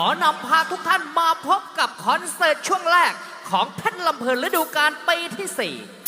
ขอนำพาทุกท่านมาพบกับคอนเสิร์ตช่วงแรกของเพชรลำเพลินฤดูกาลปีที่ 4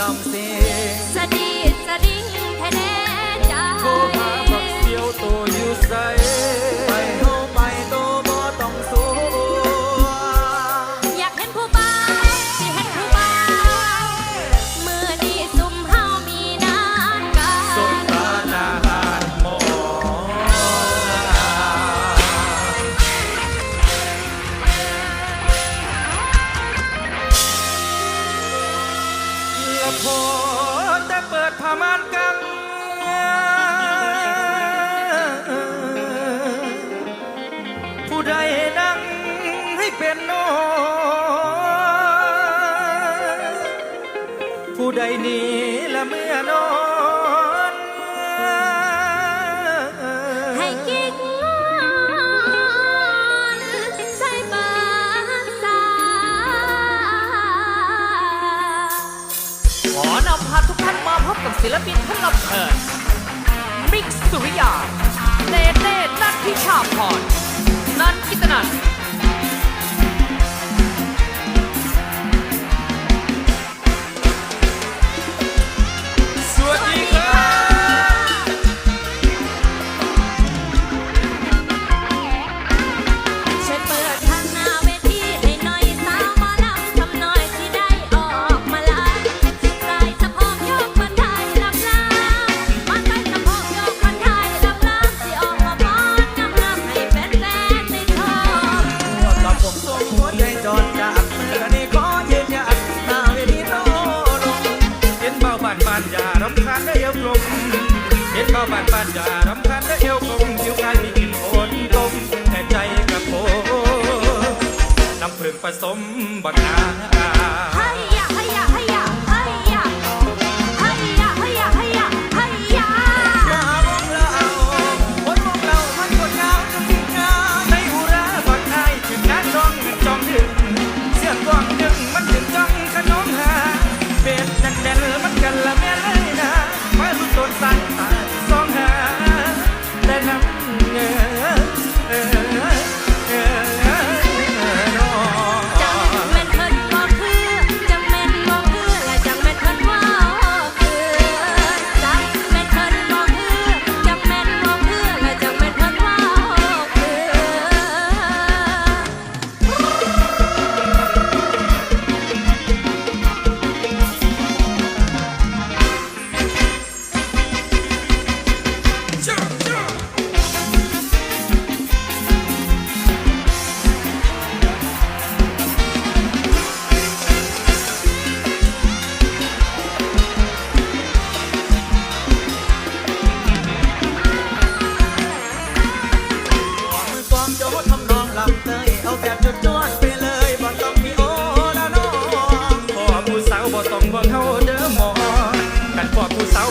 ลำเสียงสดีสดี โหจะเปิดผ้าม่านกันผู้ใดนั่งให้เป็นนอผู้ใดนี้ละเมื่อนอน ขอนำพาทุกท่านมาพบกับศิลปินท่านลำเชิญมิกสุริยาเนเน่นัทพิชาพรนันกิตนัน สมบัตินา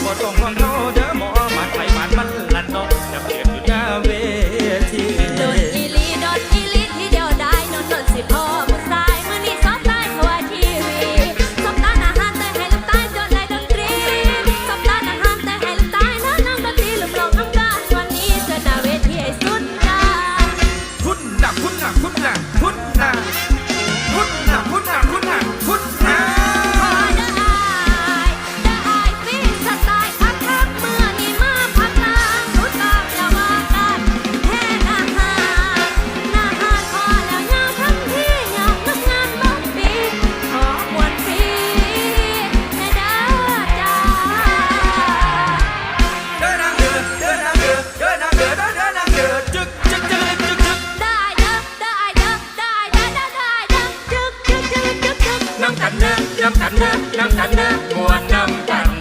What's up? น้ำตันเด้อน้ำตันเด้อมวนน้ำตัน